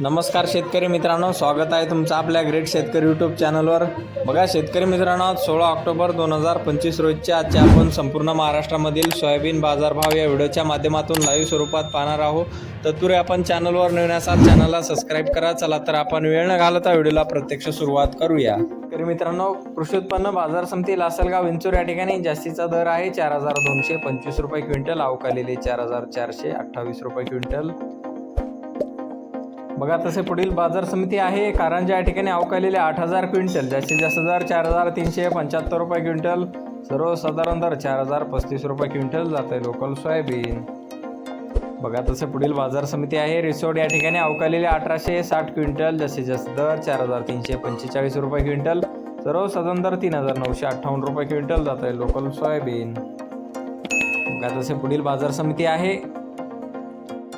नमस्कार शेतकरी मित्रांनो स्वागत आहे तुमचं आपल्या ग्रेट शेतकरी यूट्यूब चॅनलवर बघा शेतकरी मित्रांनो सोळा ऑक्टोबर दोन हजार पंचवीस रोजच्या आजच्या आपण संपूर्ण महाराष्ट्रामधील सोयाबीन बाजारभाव या व्हिडिओच्या माध्यमातून लाईव्ह स्वरूपात पाहणार आहोत. तत्पूर्वी आपण चॅनलवर नवीन असाल चॅनलला सबस्क्राईब करा. चला तर आपण वेळ न घालता व्हिडिओला प्रत्यक्ष सुरुवात करूया. शेतकरी मित्रांनो कृषी उत्पन्न बाजार समिती लासलगाव विंचूर या ठिकाणी जास्तीचा दर आहे चार हजार दोनशे पंचवीस रुपये क्विंटल अवकालेले चार हजार चारशे अठ्ठावीस रुपये क्विंटल. बघा तसे पुढील बाजार समिती आहे. कारंजा या ठिकाणी अवकालेले आठ हजार क्विंटल जास्तीत जास्त दर चार हजार तीनशे पंच्याहत्तर रुपये क्विंटल सर्वसाधारण दर चार हजार पस्तीस रुपये क्विंटल जात आहे लोकल सोयाबीन. बघा तसे पुढील बाजार समिती आहे. रिसोड या ठिकाणी अवकालेले अठराशे साठ क्विंटल जास्तीत जास्त दर चार हजार तीनशे पंचेचाळीस रुपये क्विंटल सर्वसाधारण दर तीन हजार नऊशे अठ्ठावन्न रुपये क्विंटल जात आहे लोकल सोयाबीन. बघा तसे पुढील बाजार समिती आहे.